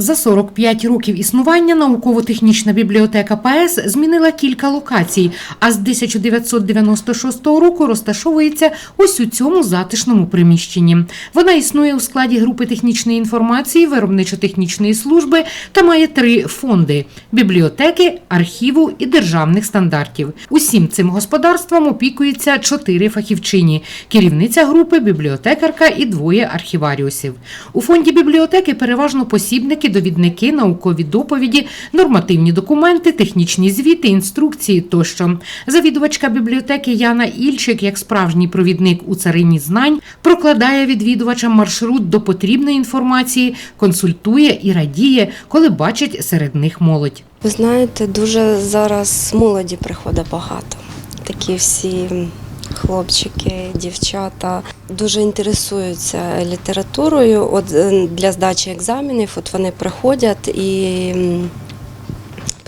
За 45 років існування науково-технічна бібліотека ПАЕС змінила кілька локацій, а з 1996 року розташовується ось у цьому затишному приміщенні. Вона існує у складі групи технічної інформації, виробничо-технічної служби та має три фонди: бібліотеки, архіву і державних стандартів. Усім цим господарством опікується чотири фахівчині: керівниця групи, бібліотекарка і двоє архіваріусів. У фонді бібліотеки переважно посібники, довідники, наукові доповіді, нормативні документи, технічні звіти, інструкції тощо. Завідувачка бібліотеки Яна Ільчик, як справжній провідник у царині знань, прокладає відвідувачам маршрут до потрібної інформації, консультує і радіє, коли бачить серед них молодь. Ви знаєте, дуже зараз молоді приходить багато. Такі всі хлопчики, дівчата дуже інтересуються літературою. От е, для здачі екзаменів от вони приходять і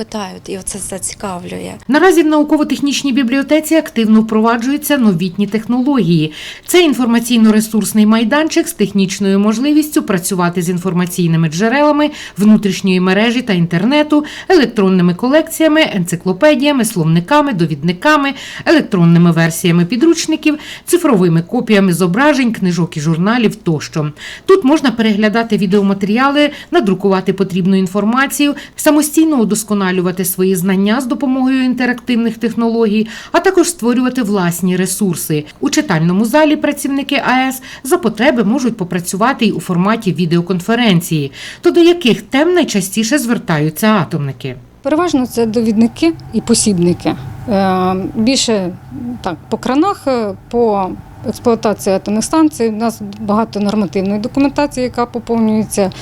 питають, і оце зацікавлює. Наразі в науково-технічній бібліотеці активно впроваджуються новітні технології. Це інформаційно-ресурсний майданчик з технічною можливістю працювати з інформаційними джерелами внутрішньої мережі та інтернету, електронними колекціями, енциклопедіями, словниками, довідниками, електронними версіями підручників, цифровими копіями зображень, книжок і журналів тощо. Тут можна переглядати відеоматеріали, надрукувати потрібну інформацію, самостійно удосконалювати свої знання з допомогою інтерактивних технологій, а також створювати власні ресурси. У читальному залі працівники АЕС за потреби можуть попрацювати й у форматі відеоконференції. То до яких тем найчастіше звертаються атомники? Переважно це довідники і посібники. Е, Більше так, по кранах, е, по експлуатації атомних станцій. У нас багато нормативної документації, яка поповнюється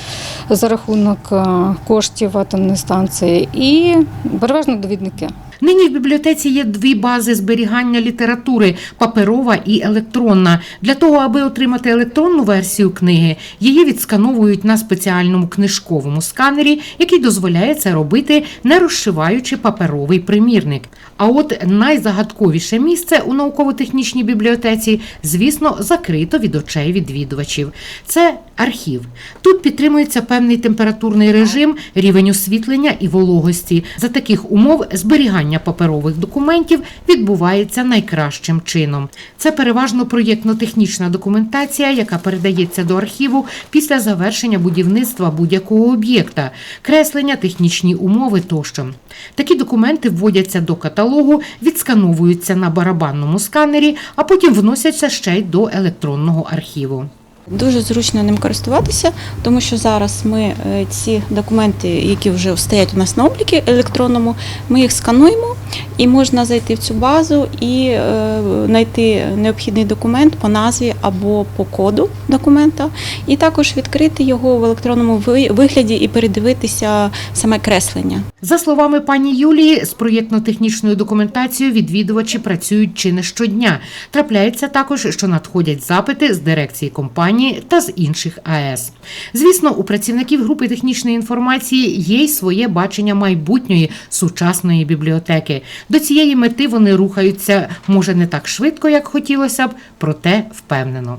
за рахунок е, коштів атомної станції, і переважно довідники. Нині в бібліотеці є дві бази зберігання літератури паперова і електронна. Для того, аби отримати електронну версію книги, її відскановують на спеціальному книжковому сканері, який дозволяє це робити, не розшиваючи паперовий примірник. А от найзагадковіше місце у науково-технічній бібліотеці, звісно, закрито від очей відвідувачів. Це архів. Тут підтримується певний температурний режим, рівень освітлення і вологості. За таких умов зберігання паперових документів відбувається найкращим чином. Це переважно проєктно-технічна документація, яка передається до архіву після завершення будівництва будь-якого об'єкта, креслення, технічні умови тощо. Такі документи вводяться до каталогу, відскановуються на барабанному сканері, а потім вносяться ще й до електронного архіву. Дуже зручно ним користуватися, тому що зараз ми е, ці документи, які вже стоять у нас на обліку електронному, ми їх скануємо і можна зайти в цю базу і е, знайти необхідний документ по назві або по коду документа, і також відкрити його в електронному вигляді і передивитися саме креслення. За словами пані Юлії, з проєктно-технічною документацією відвідувачі працюють чи не щодня. Трапляється також, що надходять запити з дирекції компанії та з інших АЕС. Звісно, у працівників групи технічної інформації є й своє бачення майбутньої сучасної бібліотеки. До цієї мети вони рухаються, може, не так швидко, як хотілося б, проте впевнено.